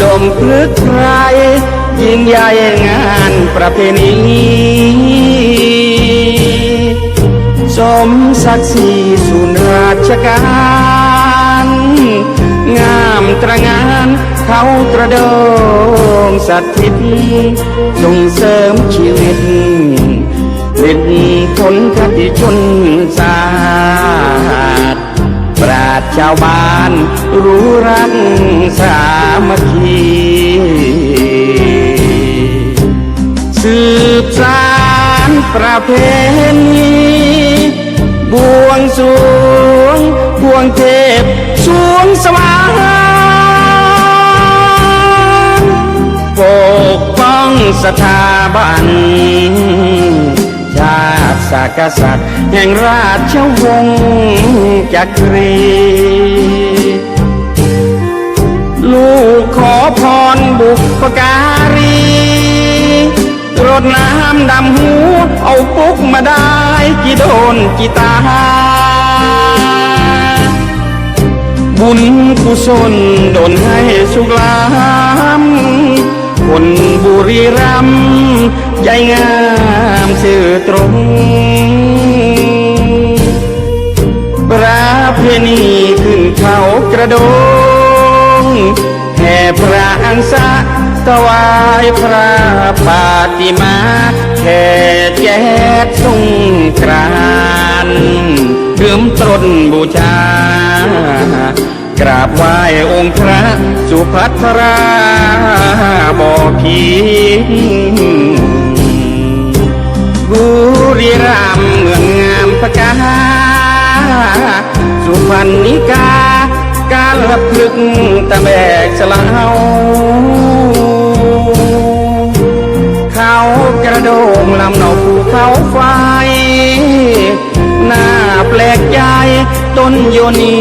ดมพฤกษ์ไพรยิ่งใหญ่งานประเพณีสมศักดิ์ศรีส่วนราชการ งามตระงานเขากระโดงสัตว์ทิศส่งเสริมชีวิตผลิตผลคติชนศาสตร์ปราชาวบ้านรู้รักสา มัคคีสืบสารประเพณีบวงสวงบวงเทพสวงสวรรค์ปกป้องสถาบันชาติศาสตร์กษัตริย์แห่งราชวงศ์จักรี ลูกขอพรบุพการีรดน้ำดำหูเอาปุ๊กมาได้กี่โดนกี่ตา บุญกุศลดลให้สุขลามคนบุรีรัมย์ใจงามสื่อตรงประเพณีขึ้นเขากระโดงแห่ พระอังสะถวายพระปาติมาแค่แจ๊ดสงกรานเรื่มตรนบูชากราบไหว้องค์พระสุภัทราบ่อพีบุรีรัมเมืองงามพกาสุพรรณิกา การละพลึกตะแบกสลาวเขากระโดงลำเนาภูเขาไฟ หน้าแปลกใจต้นโยนี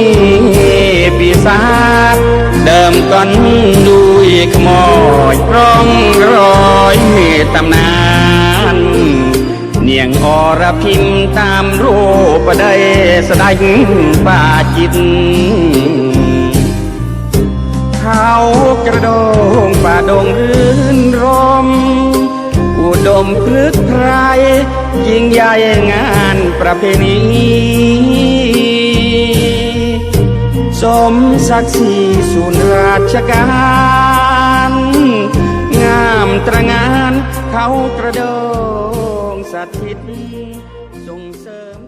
ปีศาจเดิมก่อนด้วยขโมยร้องรอยตำนานเนียงอรพิมตามรูปได้สดายป่าจิต กระโดงป่าดงรื่นรม อุดมพฤกษ์ไพรยิ่งใหญ่งานประเพณี สมศักดิ์ศรีส่วนราชการ งามตระงานเขากระโดงสถิตทรงเสริม